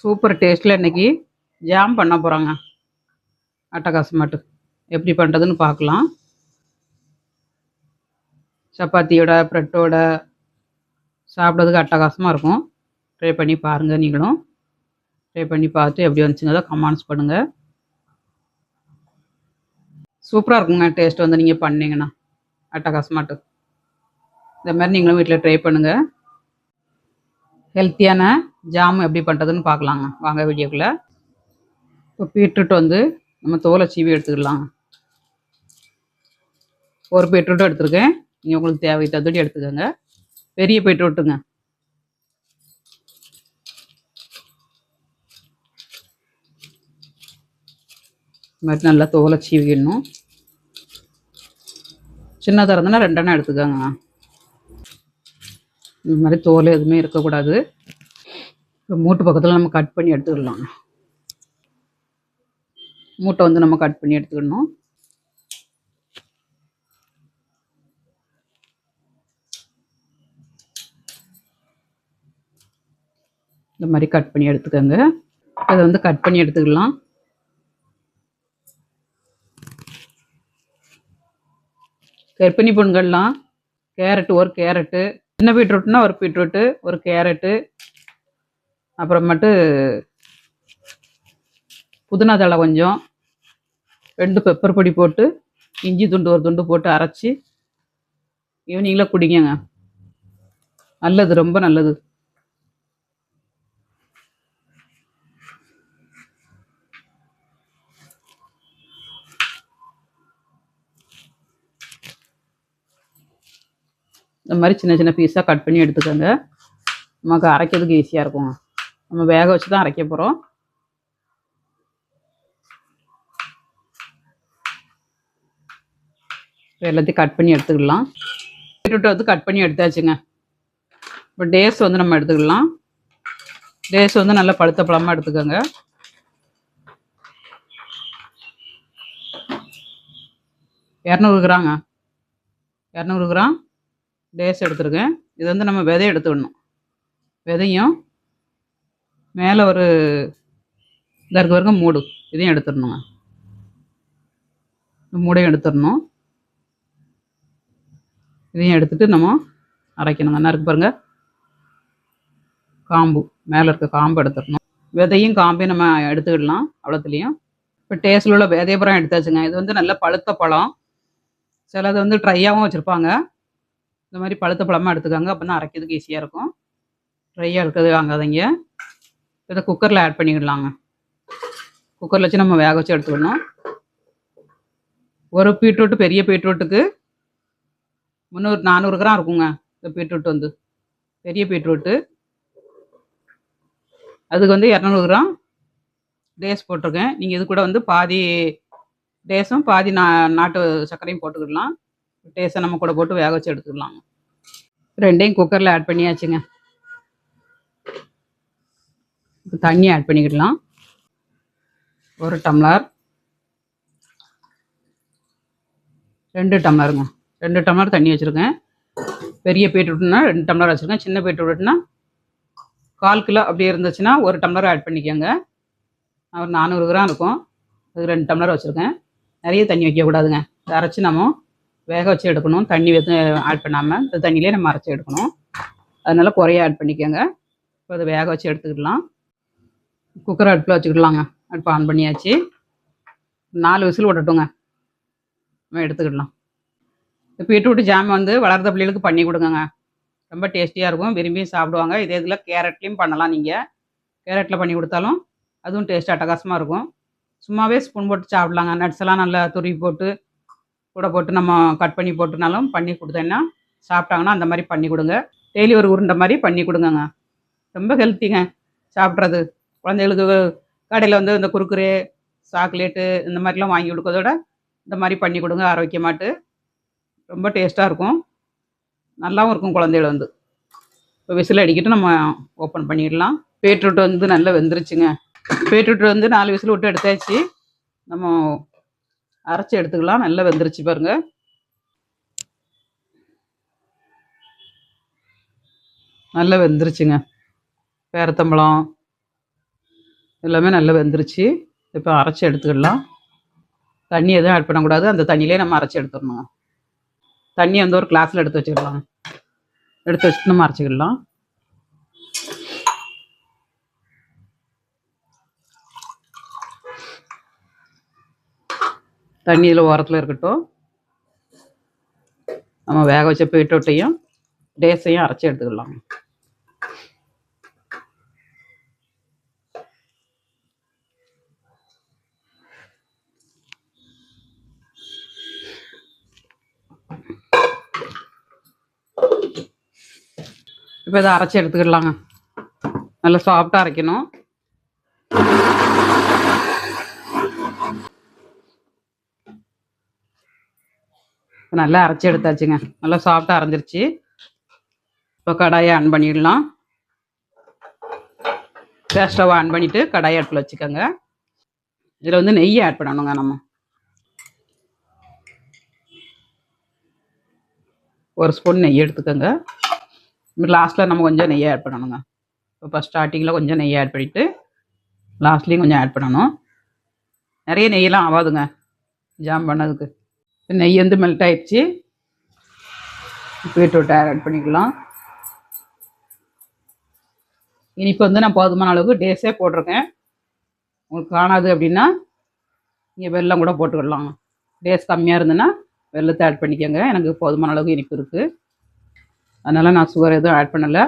Super டேஸ்ட்டில் இன்னைக்கு jam பண்ண போகிறாங்க அட்டகாசமாட்டு எப்படி பண்ணுறதுன்னு பார்க்கலாம். சப்பாத்தியோட ப்ரெட்டோட சாப்பிட்றதுக்கு அட்டகாசமாக இருக்கும். ட்ரை பண்ணி பாருங்கள் நீங்களும். ட்ரை பண்ணி பார்த்து எப்படி வந்துச்சுங்கிறத கமெண்ட்ஸ் பண்ணுங்கள் சூப்பராக இருக்குங்க. டேஸ்ட் வந்து நீங்கள் பண்ணீங்கன்னா. அட்டகாசமாட்டு இந்த மாதிரி நீங்களும் வீட்டில் ட்ரை பண்ணுங்கள் ஹெல்த்தியான ஜாம் எப்படி பண்ணுறதுன்னு பார்க்கலாங்க. வாங்க வீடியோக்குள்ளே. இப்போ பீட்ரூட் வந்து நம்ம தோலை சீவி எடுத்துக்கலாம். ஒரு பீட்ரூட்டும் எடுத்துருக்கேன். நீங்கள் உங்களுக்கு தேவை ததுடி எடுத்துக்கோங்க. பெரிய பீட்ரூட்டுங்க இது மாதிரி நல்லா தோலை சீவிடணும். சின்னதாக இருந்ததுன்னா ரெண்டெண்ணம் எடுத்துக்கோங்க. இந்த மாதிரி தோல் எதுவுமே இருக்கக்கூடாது. இப்போ மூட்டு பக்கத்தில் நம்ம கட் பண்ணி எடுத்துக்கலாம். மூட்டை வந்து நம்ம கட் பண்ணி எடுத்துக்கணும். இந்த மாதிரி கட் பண்ணி எடுத்துக்கோங்க. அதை வந்து கட் பண்ணி எடுத்துக்கலாம். கர்ப்பிணி பெண்கள்லாம் கேரட் ஒரு கேரட்டு சின்ன பீட்ரூட்னா ஒரு பீட்ரூட்டு ஒரு கேரட்டு அப்புறமேட்டு புதினா தழை கொஞ்சம் ரெண்டு பெப்பர் பொடி போட்டு இஞ்சி துண்டு ஒரு துண்டு போட்டு அரைச்சி ஈவினிங்கில் குடிங்கங்க. நல்லது ரொம்ப நல்லது. இந்த மாதிரி சின்ன சின்ன பீஸாக கட் பண்ணி எடுத்துக்கோங்க. நமக்கு அரைக்கிறதுக்கு ஈஸியாக இருக்கும். நம்ம வேக வச்சு தான் அரைக்க போகிறோம் எல்லாத்தையும் கட் பண்ணி எடுத்துக்கலாம். பீட்ரூட்டை வந்து கட் பண்ணி எடுத்தாச்சுங்க. இப்போ டேஸ் வந்து நம்ம எடுத்துக்கலாம். டேஸ் வந்து நல்லா பழுத்த பழமாக எடுத்துக்கோங்க. இரநூறு கிராங்க இரநூறு கிராம்? டேஸ் எடுத்துருக்கேன். இது வந்து நம்ம விதை எடுத்துடணும். விதையும் மேலே ஒரு இதாக இருக்க வரைக்கும் மூடு. இதையும் எடுத்துடணுங்க. மூடையும் எடுத்துடணும். இதையும் எடுத்துட்டு நம்ம அரைக்கணுங்க. என்ன இருக்கு பாருங்க? காம்பு. மேலே இருக்க காம்பு எடுத்துடணும். விதையும் காம்பையும் நம்ம எடுத்துக்கிடலாம் அவ்வளோத்துலேயும். இப்போ டேஸ்டில் உள்ள விதையப்புறம் எடுத்தாச்சுங்க. இது வந்து நல்ல பழுத்த பழம். சிலது வந்து ட்ரையாகவும் வச்சுருப்பாங்க. இந்த மாதிரி பழுத்த பழமாக எடுத்துக்கோங்க. அப்போ தான் அரைக்கிறதுக்கு ஈஸியாக இருக்கும். ட்ரையாக இருக்கிறது வாங்காதீங்க. இதை குக்கரில் ஆட் பண்ணிக்கிடலாங்க குக்கரில் வச்சு நம்ம வேக வச்சு எடுத்துக்கணும். ஒரு பீட்ரூட்டு பெரிய பீட்ரூட்டுக்கு முந்நூறு நானூறு கிராம் இருக்குங்க. இந்த பீட்ரூட் வந்து. பெரிய பீட்ரூட்டு. அதுக்கு வந்து இரநூறு கிராம் டேஸ் போட்டிருக்கேன். நீங்கள் இது கூட வந்து பாதி டேஸும் பாதி நா நாட்டு சர்க்கரையும் போட்டுக்கிடலாம். டேஸ்ட்டை நம்ம கூட போட்டு வேக வச்சு எடுத்துக்கலாங்க. ரெண்டையும் குக்கரில் ஆட் பண்ணியாச்சுங்க. இப்போ தண்ணி ஆட் பண்ணிக்கிடலாம். ஒரு டம்ளர். ரெண்டு டம்ளருங்க. ரெண்டு டம்ளர் தண்ணி வச்சுருக்கேன். பெரிய பீட்ரூட்னா ரெண்டு டம்ளர் வச்சுருக்கேன். சின்ன பீட்ரூட்னா கால் கிலோ அப்படி இருந்துச்சுன்னா ஒரு டம்ளர் ஆட் பண்ணிக்கோங்க. ஒரு நானூறு கிராம் இருக்கும். அது ரெண்டு டம்ளர் வச்சுருக்கேன். நிறைய தண்ணி வைக்கக்கூடாதுங்க. அரைச்சி நம்ம வேக வச்சு எடுக்கணும். தண்ணி எதுவும் ஆட் பண்ணாமல் இந்த தண்ணியிலே நம்ம அரைச்சி எடுக்கணும். அதனால குறைய ஆட் பண்ணிக்கோங்க. இப்போ அதை வேக வச்சு எடுத்துக்கிடலாம். குக்கர் அடுப்பில் வச்சுக்கிடலாங்க. அடுப்பு ஆன் பண்ணியாச்சு. நாலு விசில் விடட்டுங்க. நம்ம எடுத்துக்கிடலாம். இப்போ பீட்ரூட் ஜாம் வந்து வளர்ந்த பிள்ளைகளுக்கு பண்ணி கொடுங்கங்க. ரொம்ப டேஸ்டியாக இருக்கும். விரும்பி சாப்பிடுவாங்க. இதே இதில் கேரட்லேயும் பண்ணலாம் நீங்கள் கேரட்டில் பண்ணி கொடுத்தாலும் அதுவும் டேஸ்ட் அட்டகாசமாக இருக்கும். சும்மாவே ஸ்பூன் போட்டு சாப்பிட்லாங்க. நட்ஸ் எல்லாம் நல்லா துருவி போட்டு கூட போட்டு நம்ம கட் பண்ணி போட்டுனாலும் பண்ணி கொடுத்தேன்னா சாப்பிட்டாங்கன்னா அந்த மாதிரி பண்ணி கொடுங்க. டெய்லி ஒரு உருண்டை மாதிரி பண்ணி கொடுங்கங்க. ரொம்ப ஹெல்த்திங்க சாப்பிட்றது. குழந்தைகளுக்கு கடையில் வந்து இந்த குறுக்குரே சாக்லேட்டு இந்த மாதிரிலாம் வாங்கி கொடுக்கறதோட இந்த மாதிரி பண்ணி கொடுங்க. ஆரோக்கியமாட்டு. ரொம்ப டேஸ்ட்டாக இருக்கும். நல்லாவும் இருக்கும் குழந்தைகள் வந்து. இப்போ விசில் அடிக்கிட்டு நம்ம ஓப்பன் பண்ணிடலாம். பீட்ரூட் வந்து நல்லா வெந்துருச்சுங்க. பீட்ரூட் வந்து நாலு விசில் விட்டு எடுத்தாச்சு. நம்ம அரைச்சி எடுத்துக்கலாம். நல்லா வெந்துருச்சு பாருங்க. நல்லா வெந்துருச்சுங்க. பேரத்தம்பழம் எல்லாமே நல்லா வெந்துருச்சு. இப்போ அரைச்சி எடுத்துக்கிடலாம் தண்ணி எதுவும் ஆட் பண்ணக்கூடாது. அந்த தண்ணியிலே நம்ம அரைச்சி எடுத்துடணும் தண்ணி வந்து ஒரு கிளாஸில் எடுத்து வச்சுக்கலாம். எடுத்து வச்சுட்டு நம்ம அரைச்சிக்கிடலாம் தண்ணியில் ஓரத்தில் இருக்கட்டும். நம்ம வேக வச்ச பீட்ரூட்டையும் டேஸையும் அரைச்சி எடுத்துக்கலாம். இப்போ இதை அரைச்சி எடுத்துக்கிடலாங்க நல்லா சாஃப்டாக அரைக்கணும். நல்லா அரைச்சி எடுத்தாச்சுங்க. நல்லா சாஃப்டாக அரைஞ்சிருச்சு. இப்போ கடாயை ஆன் பண்ணிடலாம். கேஸ் ஸ்டவ் ஆன் பண்ணிவிட்டு கடாயை அடுப்பில் வச்சுக்கோங்க. இதில் வந்து நெய் ஆட் பண்ணணுங்க நம்ம. ஒரு ஸ்பூன் நெய் எடுத்துக்கோங்க. லாஸ்ட்டில் நம்ம கொஞ்சம் நெய் ஆட் பண்ணணுங்க. இப்போ ஃபஸ்ட் ஸ்டார்டிங்கில் கொஞ்சம் நெய் ஆட் பண்ணிவிட்டு லாஸ்ட்லேயும் கொஞ்சம் ஆட் பண்ணணும். நிறைய நெய்யெல்லாம் ஆகாதுங்க ஜாம் பண்ணதுக்கு. நெய் வந்து மெல்ட் ஆயிடுச்சு. பீட்ரூட் ஆட் பண்ணிக்கலாம். இனிப்பு வந்து நான் போதுமான அளவுக்கு டேஸே போட்டிருக்கேன். உங்களுக்கு காணாது அப்படின்னா நீங்கள் வெள்ளம் கூட போட்டுக்கிடலாம் டேஸ் கம்மியாக இருந்ததுன்னா வெள்ளத்தை ஆட் பண்ணிக்கோங்க. எனக்கு போதுமான அளவுக்கு இனிப்பு இருக்குது அதனால் நான் சுகர் எதுவும் ஆட் பண்ணலை.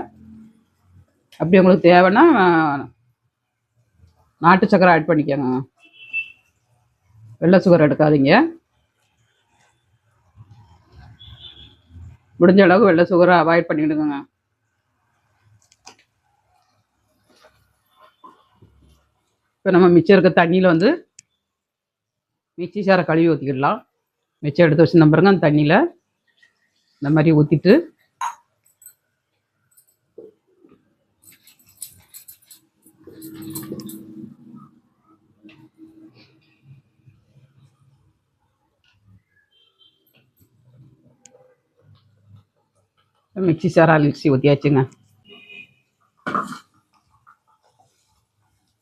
அப்படி உங்களுக்கு தேவைன்னா நாட்டு சக்கரை ஆட் பண்ணிக்கோங்க. வெள்ளை சுகர் எடுக்காதீங்க. முடிஞ்ச அளவுக்கு வெள்ளை சுகரை அவாய்ட் பண்ணிவிடுங்க இப்போ நம்ம மிச்சம் இருக்க தண்ணியில் வந்து மிக்சி சாரை கழுவி ஊற்றிக்கிடலாம் மிச்சம் எடுத்து வச்சுருந்த பாருங்க அந்த தண்ணியில் இந்த மாதிரி ஊற்றிட்டு மிக்சி சாரால் மிக்சி ஊற்றியாச்சுங்க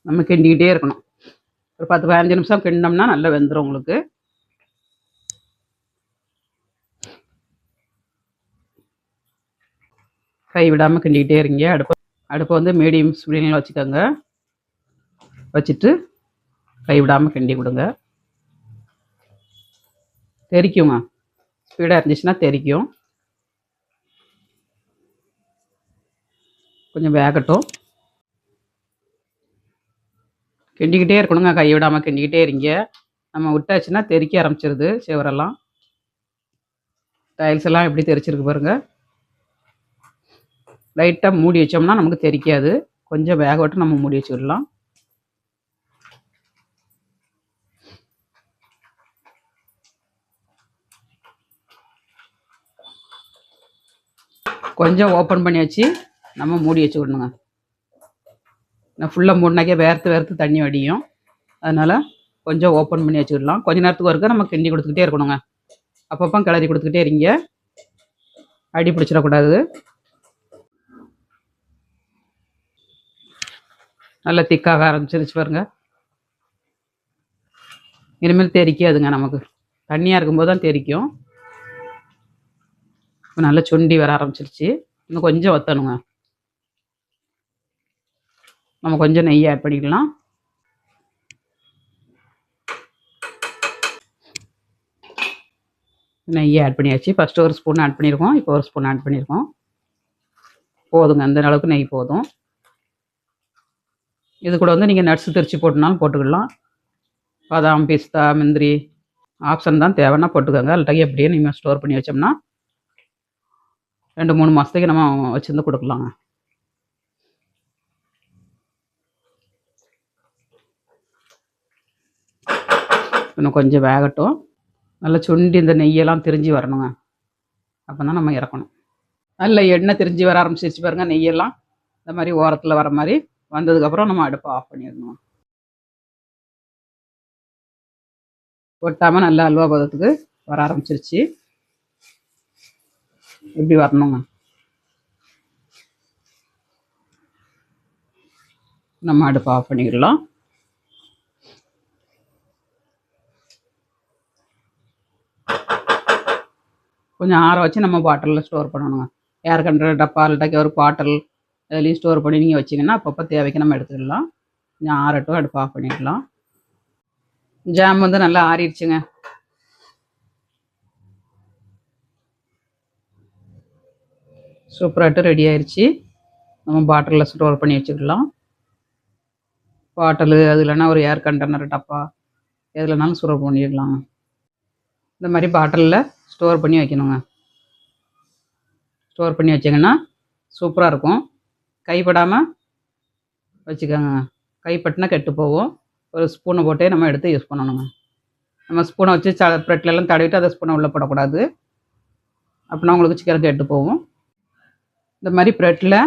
நம்ம கிண்டிக்கிட்டே இருக்கணும் ஒரு பத்து பதினஞ்சு நிமிஷம் கிண்டோம்னா நல்லா வெந்துடும் உங்களுக்கு கை விடாமல் கிண்டிக்கிட்டே இருங்க அடுப்பு அடுப்பை வந்து மீடியம் ஸ்பீடில் வச்சுக்கோங்க வச்சுட்டு கை விடாமல் கிண்டி கொடுங்க தெரிக்குங்க ஸ்பீடாக இருந்துச்சுன்னா தெரிக்கும் கொஞ்சம் வேகட்டும். கிண்டிக்கிட்டே இருக்கணுங்க கை விடாமல் கிண்டிக்கிட்டே இருங்க. நம்ம விட்டாச்சுன்னா தெறிக்க ஆரம்பிச்சிருது சிவரெல்லாம். டைல்ஸ் எல்லாம் எப்படி தெரிச்சிருக்கு பாருங்க. லைட்டாக மூடி வச்சோம்னா நமக்கு தெரிக்காது. கொஞ்சம் வேக விட்டு நம்ம மூடி வச்சுக்கிடலாம். கொஞ்சம் ஓப்பன் பண்ணியாச்சு. நம்ம மூடி வச்சு விடணுங்க. நான் ஃபுல்லாக மூடினாக்கே வேர்த்து வேர்த்து தண்ணி வடியும். அதனால் கொஞ்சம் ஓப்பன் பண்ணி வச்சுக்கிடலாம் கொஞ்ச நேரத்துக்கு ஒருக்க நம்ம கிண்டி கொடுத்துக்கிட்டே இருக்கணுங்க. அப்பப்போ கிளறி கொடுத்துக்கிட்டே இருங்க. அடி பிடிச்சிடக்கூடாது. நல்லா திக்காக ஆரம்பிச்சிருச்சு பாருங்க. இனிமேல் தெரிக்காதுங்க நமக்கு. தண்ணியாக இருக்கும்போது தான் தெரிக்கும். இப்போ நல்லா சுண்டி வர ஆரம்பிச்சிருச்சு. இன்னும் கொஞ்சம் வத்தணுங்க. நம்ம கொஞ்சம் நெய் ஆட் பண்ணிக்கலாம். நெய் ஆட் பண்ணியாச்சு. ஃபஸ்ட்டு ஒரு ஸ்பூன் ஆட் பண்ணியிருக்கோம் இப்போ ஒரு ஸ்பூன் ஆட் பண்ணியிருக்கோம் போதுங்க. அந்த அளவுக்கு நெய் போதும். இது கூட வந்து நீங்கள் நட்ஸ் திரிச்சு போட்டுனாலும் போட்டுக்கலாம். பாதாம் பிஸ்தா முந்திரி ஆப்ஷன் தான் தேவைன்னா போட்டுக்கோங்க. அல்லட்டாக்கி எப்படியே நீங்கள் ஸ்டோர் பண்ணி வச்சோம்னா ரெண்டு மூணு மாதத்துக்கு நம்ம வச்சுருந்து கொடுக்கலாங்க இன்னும் கொஞ்சம் வேகட்டும். நல்லா சுண்டி இந்த நெய்யெல்லாம் திரிஞ்சு வரணுங்க. அப்போ தான் நம்ம இறக்கணும். நல்ல எண்ணெய் திரிஞ்சு வர ஆரம்பிச்சிருச்சு பாருங்க நெய்யெல்லாம். இந்த மாதிரி ஓரத்தில் வர மாதிரி வந்ததுக்கப்புறம் நம்ம அடுப்பை ஆஃப் பண்ணிடணும் ஒட்டாமல் நல்லா அல்வா பதத்துக்கு வர ஆரம்பிச்சிருச்சு. இப்படி வரணுங்க. நம்ம அடுப்பை ஆஃப் பண்ணிக்கிடலாம் கொஞ்சம் ஆற வச்சு நம்ம பாட்டிலில் ஸ்டோர் பண்ணணுங்க. ஏர் கண்ட்ரோல் டப்பா இல்லாட்டி ஒரு பாட்டில் அதுலேயும் ஸ்டோர் பண்ணி நீங்கள் வச்சிங்கன்னா அப்பப்போ தேவைக்கு நம்ம எடுத்துக்கலாம். கொஞ்சம் ஆறட்டும் அடுப்பு ஆஃப் பண்ணிக்கலாம். ஜாம் வந்து நல்லா ஆறிடுச்சுங்க. சூப்பராகட்டும் ரெடி ஆயிடுச்சு நம்ம பாட்டிலில் ஸ்டோர் பண்ணி வச்சுக்கலாம். பாட்டில் அது இல்லைன்னா ஒரு ஏர் கண்டெய்னர் டப்பா எதுலனாலும் ஸ்டோர் பண்ணிடலாங்க. இந்த மாதிரி பாட்டிலில் ஸ்டோர் பண்ணி வைக்கணுங்க. ஸ்டோர் பண்ணி வச்சிங்கன்னா சூப்பராக இருக்கும். கைப்படாமல் வச்சுக்கோங்க. கைப்பட்டினா கெட்டு போகும். ஒரு ஸ்பூனை போட்டே நம்ம எடுத்து யூஸ் பண்ணணுங்க. நம்ம ஸ்பூனை வச்சு ச ப்ரெட்லெல்லாம் தடவிட்டு அதை ஸ்பூனை உள்ளே போடக்கூடாது. அப்படின்னா உங்களுக்கு சீக்கிரம் கெட்டு போகும். இந்த மாதிரி ப்ரெட்டில்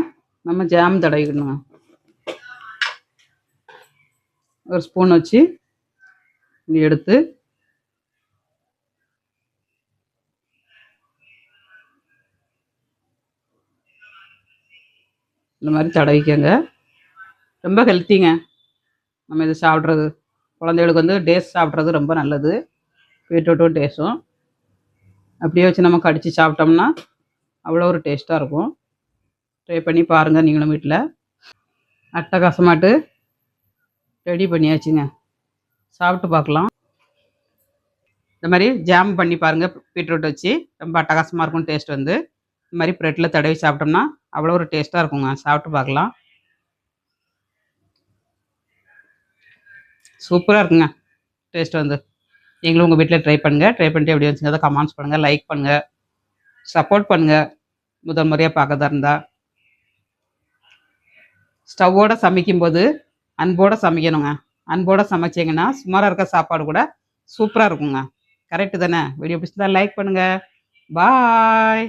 நம்ம ஜாம் தடவிக்கணுங்க. ஒரு ஸ்பூன் வச்சு எடுத்து இந்த மாதிரி தடவிக்கங்க. ரொம்ப ஹெல்த்திங்க நம்ம இது சாப்பிட்றது. குழந்தைகளுக்கு வந்து டேஸ் சாப்பிட்றது ரொம்ப நல்லது. பீட்ரூட்டும் டேஸ்ட்டும் அப்படியே வச்சு நம்ம கடித்து சாப்பிட்டோம்னா அவ்வளோ ஒரு டேஸ்ட்டாக இருக்கும். ட்ரை பண்ணி பாருங்கள் நீங்களும் வீட்டில் அட்டகாசமாட்டு ரெடி பண்ணியாச்சுங்க. சாப்பிட்டு பார்க்கலாம். இந்த மாதிரி ஜாம் பண்ணி பாருங்கள் பீட்ரூட் வச்சு ரொம்ப அட்டகாசமாக இருக்கும் டேஸ்ட் வந்து. இந்த மாதிரி ப்ரெட்டில் தடவி சாப்பிட்டோம்னா அவ்வளோ ஒரு டேஸ்ட்டாக இருக்குங்க. சாப்பிட்டு பார்க்கலாம். சூப்பராக இருக்குங்க. டேஸ்ட் வந்து. நீங்களும் உங்கள் வீட்டில் ட்ரை பண்ணுங்கள் ட்ரை பண்ணிட்டு எப்படி வச்சுங்க கமெண்ட்ஸ் பண்ணுங்கள் லைக் பண்ணுங்கள் சப்போர்ட் பண்ணுங்கள் முதல் முறையாக பார்க்கறதா இருந்தால் ஸ்டவ்வோடு சமைக்கும்போது அன்போடு சமைக்கணுங்க. அன்போடு சமைச்சிங்கன்னா சுமாராக இருக்க சாப்பாடு கூட சூப்பராக இருக்குங்க. கரெக்டு தானே? வீடியோ பிடிச்சிருந்தா லைக் பண்ணுங்கள் பாய்